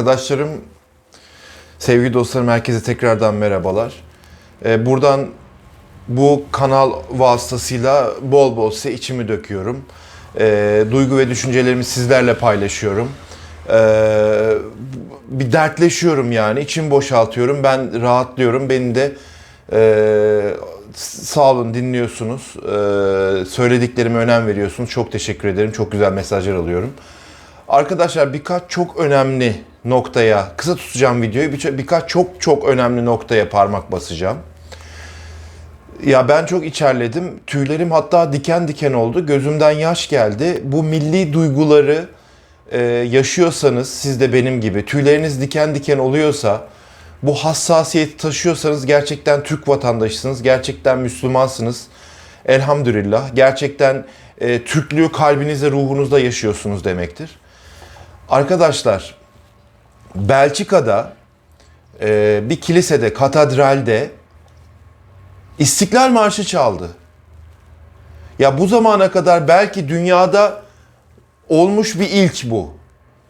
Arkadaşlarım, sevgili dostlarım herkese tekrardan merhabalar. Ee, buradan bu kanal vasıtasıyla bol bol size içimi döküyorum. Ee, duygu ve düşüncelerimi sizlerle paylaşıyorum. Ee, bir dertleşiyorum yani, içimi boşaltıyorum. Ben rahatlıyorum. Beni de e, sağ olun dinliyorsunuz. Ee, söylediklerime önem veriyorsunuz. Çok teşekkür ederim. Çok güzel mesajlar alıyorum. Arkadaşlar birkaç çok önemli noktaya, kısa tutacağım videoyu, birça- birkaç çok çok önemli noktaya parmak basacağım. Ya ben çok içerledim. Tüylerim hatta diken diken oldu. Gözümden yaş geldi. Bu milli duyguları e, yaşıyorsanız, siz de benim gibi, tüyleriniz diken diken oluyorsa, bu hassasiyeti taşıyorsanız gerçekten Türk vatandaşısınız, gerçekten Müslümansınız. Elhamdülillah. Gerçekten e, Türklüğü kalbinizde, ruhunuzda yaşıyorsunuz demektir. Arkadaşlar, Belçika'da e, bir kilisede, katedralde İstiklal Marşı çaldı. Ya bu zamana kadar belki dünyada olmuş bir ilk bu.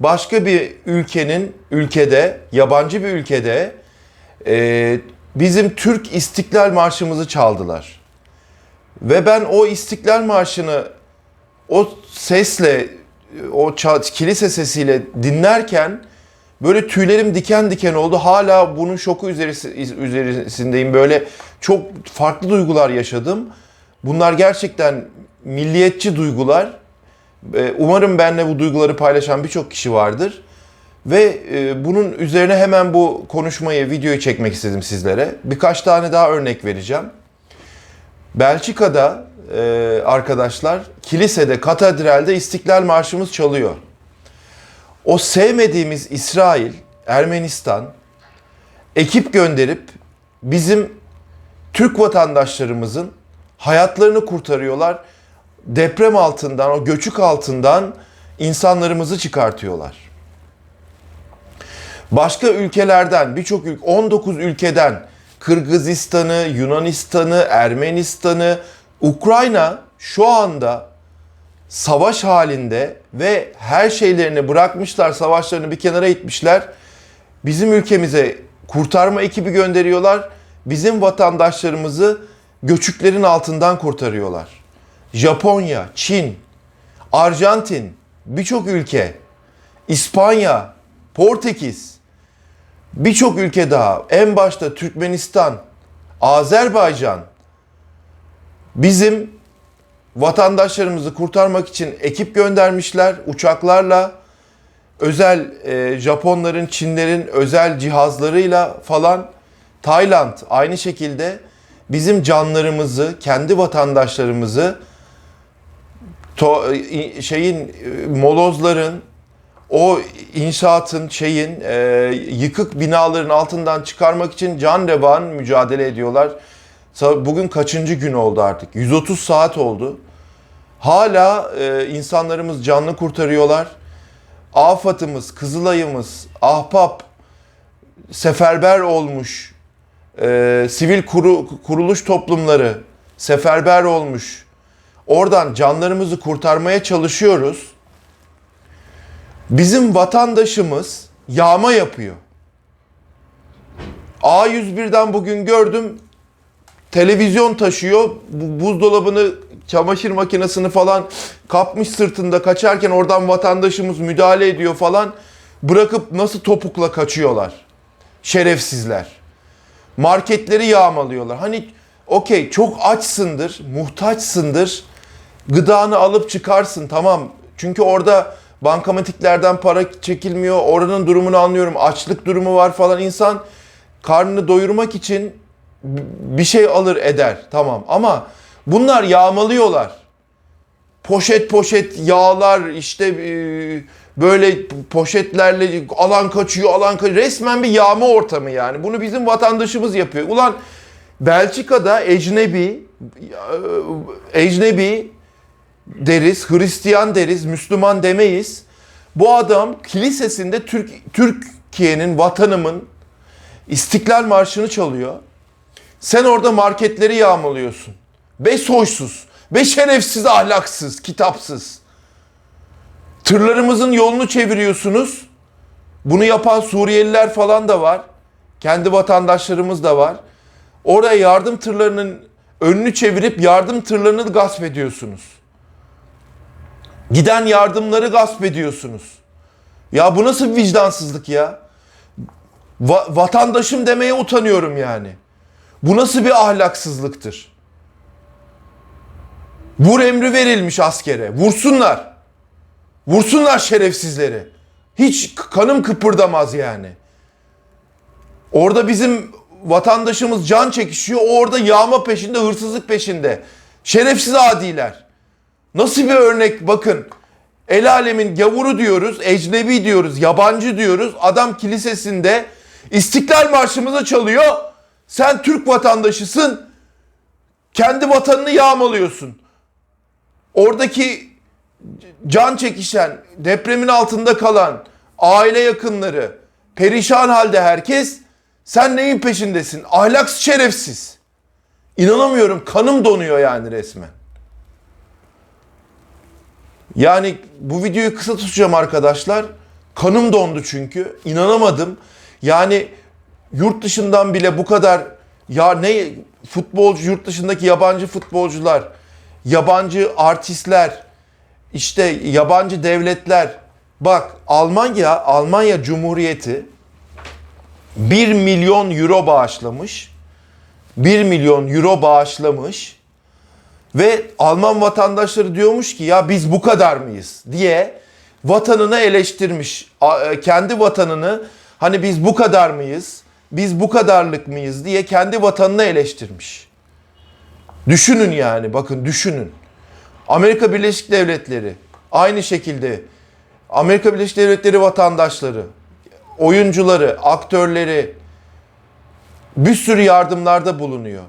Başka bir ülkenin, ülkede, yabancı bir ülkede e, bizim Türk İstiklal Marşımızı çaldılar. Ve ben o İstiklal Marşı'nı o sesle, o ça- kilise sesiyle dinlerken böyle tüylerim diken diken oldu. Hala bunun şoku üzerisi- üzerisindeyim. Böyle çok farklı duygular yaşadım. Bunlar gerçekten milliyetçi duygular. Ee, Umarım benimle bu duyguları paylaşan birçok kişi vardır. Ve e, bunun üzerine hemen bu konuşmayı, videoyu çekmek istedim sizlere. Birkaç tane daha örnek vereceğim. Belçika'da e, arkadaşlar kilisede, katedralde İstiklal Marşımız çalıyor. O sevmediğimiz İsrail, Ermenistan ekip gönderip bizim Türk vatandaşlarımızın hayatlarını kurtarıyorlar. Deprem altından, o göçük altından insanlarımızı çıkartıyorlar. Başka ülkelerden, birçok ülke, 19 ülkeden Kırgızistan'ı, Yunanistan'ı, Ermenistan'ı, Ukrayna şu anda savaş halinde ve her şeylerini bırakmışlar, savaşlarını bir kenara itmişler. Bizim ülkemize kurtarma ekibi gönderiyorlar. Bizim vatandaşlarımızı göçüklerin altından kurtarıyorlar. Japonya, Çin, Arjantin, birçok ülke, İspanya, Portekiz, birçok ülke daha, en başta Türkmenistan, Azerbaycan, bizim vatandaşlarımızı kurtarmak için ekip göndermişler uçaklarla özel e, Japonların, Çinlerin özel cihazlarıyla falan Tayland aynı şekilde bizim canlarımızı, kendi vatandaşlarımızı to, e, şeyin e, molozların o inşaatın şeyin e, yıkık binaların altından çıkarmak için can revan mücadele ediyorlar. Bugün kaçıncı gün oldu artık? 130 saat oldu. Hala e, insanlarımız canlı kurtarıyorlar. AFAD'ımız, Kızılay'ımız, Ahbap seferber olmuş. E, sivil kuru, kuruluş toplumları seferber olmuş. Oradan canlarımızı kurtarmaya çalışıyoruz. Bizim vatandaşımız yağma yapıyor. A101'den bugün gördüm televizyon taşıyor. Bu buzdolabını, çamaşır makinesini falan kapmış sırtında kaçarken oradan vatandaşımız müdahale ediyor falan. Bırakıp nasıl topukla kaçıyorlar. Şerefsizler. Marketleri yağmalıyorlar. Hani okey çok açsındır, muhtaçsındır. Gıdanı alıp çıkarsın tamam. Çünkü orada bankamatiklerden para çekilmiyor. Oranın durumunu anlıyorum. Açlık durumu var falan. İnsan karnını doyurmak için bir şey alır eder tamam ama bunlar yağmalıyorlar. Poşet poşet yağlar işte e, böyle poşetlerle alan kaçıyor alan kaçıyor. Resmen bir yağma ortamı yani. Bunu bizim vatandaşımız yapıyor. Ulan Belçika'da ecnebi e, ecnebi deriz, Hristiyan deriz, Müslüman demeyiz. Bu adam kilisesinde Türk Türkiye'nin, vatanımın İstiklal Marşı'nı çalıyor. Sen orada marketleri yağmalıyorsun. Be soysuz, be şerefsiz, ahlaksız, kitapsız. Tırlarımızın yolunu çeviriyorsunuz. Bunu yapan Suriyeliler falan da var. Kendi vatandaşlarımız da var. Oraya yardım tırlarının önünü çevirip yardım tırlarını gasp ediyorsunuz. Giden yardımları gasp ediyorsunuz. Ya bu nasıl vicdansızlık ya? Va- vatandaşım demeye utanıyorum yani. Bu nasıl bir ahlaksızlıktır? Vur emri verilmiş askere. Vursunlar. Vursunlar şerefsizleri. Hiç kanım kıpırdamaz yani. Orada bizim vatandaşımız can çekişiyor. Orada yağma peşinde, hırsızlık peşinde. Şerefsiz adiler. Nasıl bir örnek bakın. El alemin gavuru diyoruz, ecnebi diyoruz, yabancı diyoruz. Adam kilisesinde İstiklal Marşımızı çalıyor. Sen Türk vatandaşısın. Kendi vatanını yağmalıyorsun. Oradaki can çekişen, depremin altında kalan aile yakınları, perişan halde herkes sen neyin peşindesin? Ahlaksız şerefsiz. İnanamıyorum kanım donuyor yani resmen. Yani bu videoyu kısa tutacağım arkadaşlar. Kanım dondu çünkü. İnanamadım. Yani yurt dışından bile bu kadar ya ne futbolcu yurt dışındaki yabancı futbolcular, yabancı artistler, işte yabancı devletler. Bak Almanya, Almanya Cumhuriyeti 1 milyon euro bağışlamış. 1 milyon euro bağışlamış. Ve Alman vatandaşları diyormuş ki ya biz bu kadar mıyız diye vatanını eleştirmiş. E, Kendi vatanını hani biz bu kadar mıyız? Biz bu kadarlık mıyız diye kendi vatanını eleştirmiş. Düşünün yani bakın düşünün. Amerika Birleşik Devletleri aynı şekilde Amerika Birleşik Devletleri vatandaşları, oyuncuları, aktörleri bir sürü yardımlarda bulunuyor.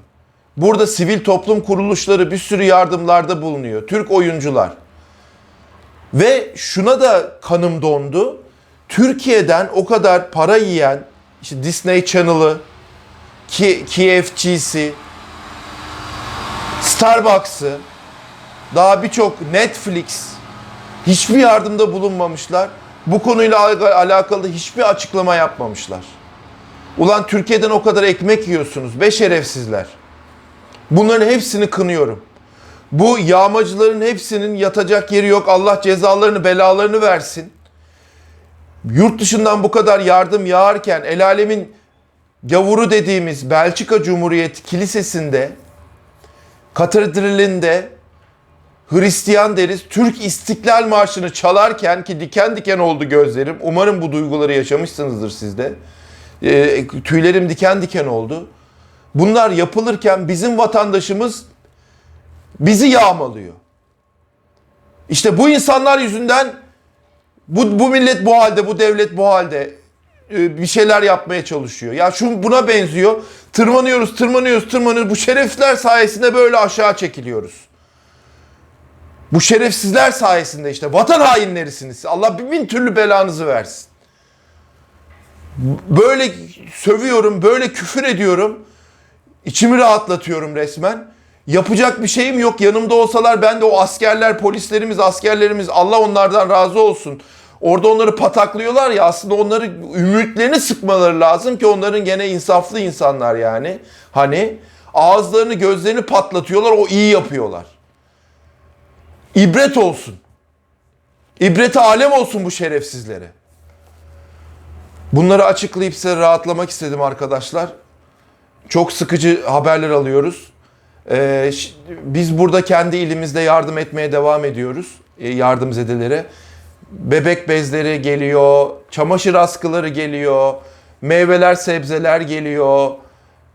Burada sivil toplum kuruluşları bir sürü yardımlarda bulunuyor. Türk oyuncular. Ve şuna da kanım dondu. Türkiye'den o kadar para yiyen işte Disney Channel'ı, Ki- KFC'si, Starbucks'ı, daha birçok Netflix hiçbir yardımda bulunmamışlar. Bu konuyla al- alakalı hiçbir açıklama yapmamışlar. Ulan Türkiye'den o kadar ekmek yiyorsunuz be şerefsizler. Bunların hepsini kınıyorum. Bu yağmacıların hepsinin yatacak yeri yok. Allah cezalarını, belalarını versin. Yurt dışından bu kadar yardım yağarken el alemin gavuru dediğimiz Belçika Cumhuriyeti Kilisesi'nde, katedralinde Hristiyan deriz Türk İstiklal Marşı'nı çalarken ki diken diken oldu gözlerim. Umarım bu duyguları yaşamışsınızdır siz de. Ee, tüylerim diken diken oldu. Bunlar yapılırken bizim vatandaşımız bizi yağmalıyor. İşte bu insanlar yüzünden bu, bu millet bu halde, bu devlet bu halde e, bir şeyler yapmaya çalışıyor. Ya şu buna benziyor. Tırmanıyoruz, tırmanıyoruz, tırmanıyoruz. Bu şerefsizler sayesinde böyle aşağı çekiliyoruz. Bu şerefsizler sayesinde işte vatan hainlerisiniz. Allah bin, bin türlü belanızı versin. Böyle sövüyorum, böyle küfür ediyorum. İçimi rahatlatıyorum resmen. Yapacak bir şeyim yok. Yanımda olsalar ben de o askerler, polislerimiz, askerlerimiz Allah onlardan razı olsun. Orada onları pataklıyorlar ya aslında onları ümitlerini sıkmaları lazım ki onların gene insaflı insanlar yani. Hani ağızlarını gözlerini patlatıyorlar o iyi yapıyorlar. İbret olsun. İbrete alem olsun bu şerefsizlere. Bunları açıklayıp size rahatlamak istedim arkadaşlar. Çok sıkıcı haberler alıyoruz. Ee, biz burada kendi ilimizde yardım etmeye devam ediyoruz. e, yardımzedelere. Bebek bezleri geliyor, çamaşır askıları geliyor, meyveler, sebzeler geliyor.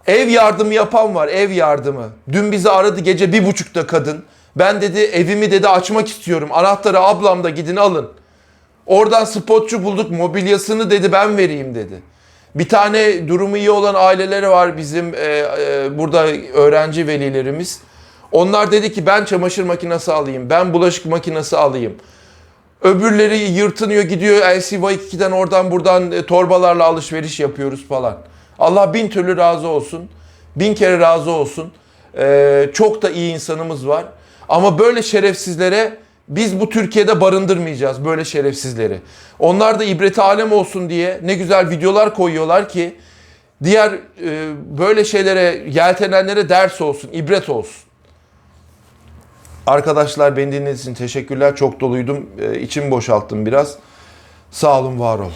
Ev yardımı yapan var, ev yardımı. Dün bizi aradı gece bir buçukta kadın. Ben dedi evimi dedi açmak istiyorum. Anahtarı ablamda gidin alın. Oradan spotçu bulduk mobilyasını dedi ben vereyim dedi. Bir tane durumu iyi olan aileleri var bizim e, e, burada öğrenci velilerimiz. Onlar dedi ki ben çamaşır makinesi alayım, ben bulaşık makinesi alayım. Öbürleri yırtınıyor gidiyor LCY2'den oradan buradan e, torbalarla alışveriş yapıyoruz falan. Allah bin türlü razı olsun. Bin kere razı olsun. Ee, çok da iyi insanımız var. Ama böyle şerefsizlere Biz bu Türkiye'de barındırmayacağız böyle şerefsizleri. Onlar da ibreti alem olsun diye ne güzel videolar koyuyorlar ki diğer e, böyle şeylere yeltenenlere ders olsun, ibret olsun. Arkadaşlar beni dinlediğiniz için teşekkürler. Çok doluydum. E, boşalttım biraz. Sağ olun, var olun.